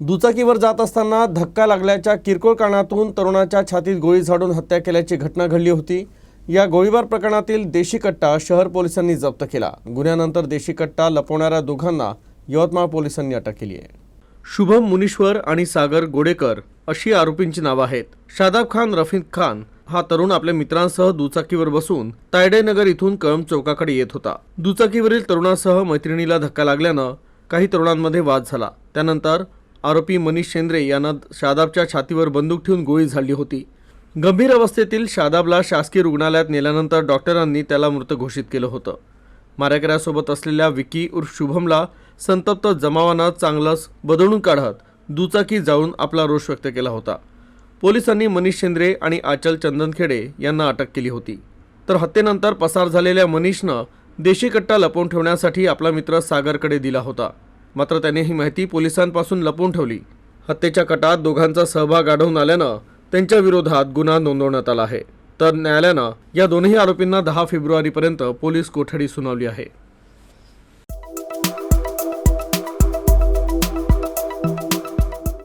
दुचाकीवर जात असताना धक्का लागल्याच्या किरकोळ कारणातून तरुणाच्या छातीत गोळी झाडून हत्या केल्याची घटना घडली होती. या गोळीबार प्रकरणातील देशी कट्टा शहर पोलिसांनी जप्त केला. गुन्ह्यानंतर देशी कट्टा लपवणाऱ्या दोघांना यवतमाळ पोलिसांनी अटक केली आहे. शुभम मुनीश्वर आणि सागर गोडेकर अशी आरोपींची नावं आहेत. शादाब खान रफीक खान हा तरुण आपल्या मित्रांसह दुचाकीवर बसून तायडेनगर इथून कळम चौकाकडे येत होता. दुचाकीवरील तरुणासह मैत्रिणीला धक्का लागल्यानं काही तरुणांमध्ये वाद झाला. त्यानंतर आरोपी मनीष शेंद्रे यांना शादाबच्या छातीवर बंदूक ठेवून गोळी झाडली होती. गंभीर अवस्थेतील शादाबला शासकीय रुग्णालयात नेल्यानंतर डॉक्टरांनी त्याला मृत घोषित केलं होतं. मारेकऱ्यासोबत असलेल्या विकी उर्फ शुभमला संतप्त जमावानं चांगलंच बदलून काढत दुचाकी जाळून आपला रोष व्यक्त केला होता. पोलिसांनी मनीष शेंद्रे आणि आचल चंदनखेडे यांना अटक केली होती. तर हत्येनंतर पसार झालेल्या मनीषनं देशी कट्टा लपवून ठेवण्यासाठी आपला मित्र सागरकडे दिला होता. मात्र त्याने ही माहिती पोलिसांपासून लपवून ठेवली. हत्येच्या कटात दोघांचा सहभाग आढळून आल्यानं त्यांच्या विरोधात गुन्हा नोंदवण्यात आला आहे. तर न्यायालयानं या दोन्ही आरोपींना दहा फेब्रुवारीपर्यंत पोलीस कोठडी सुनावली आहे.